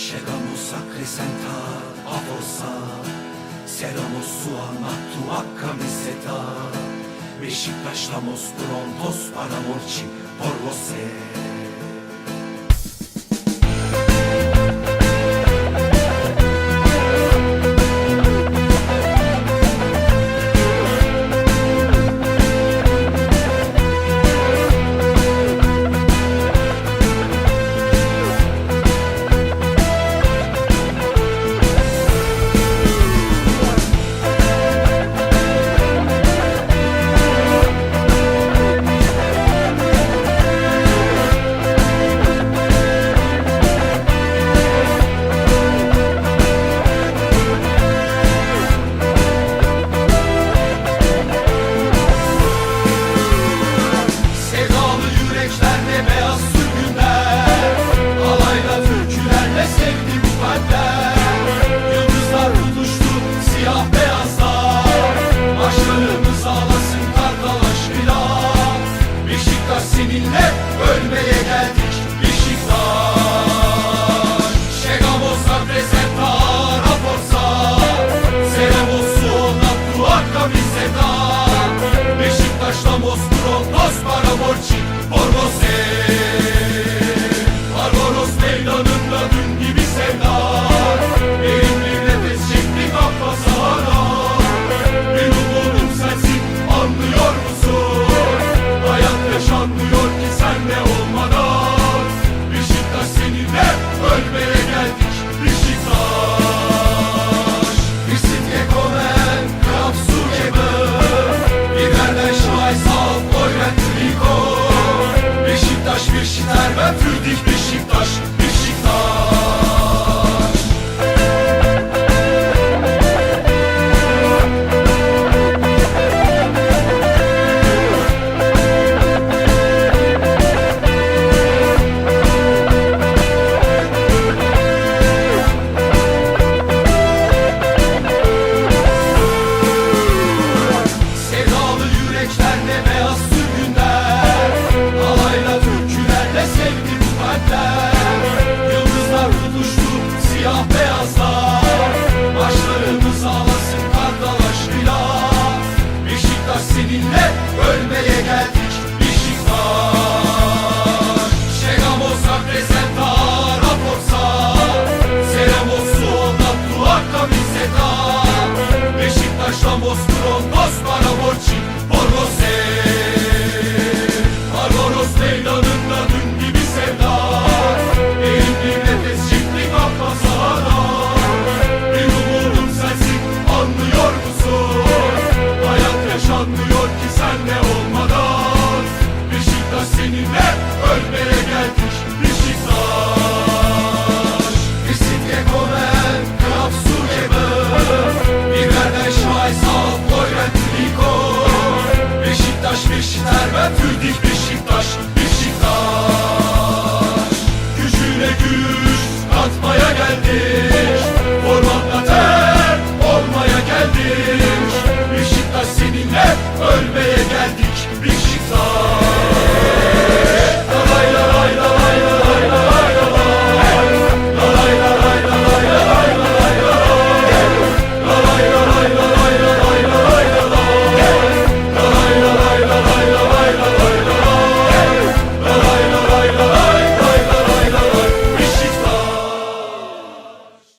Llegamos a acrecentar a forza Cerramos su tu a camiseta Beşiktaş'tamos prontos para morir por você blessed Schwierigkeiten für dich.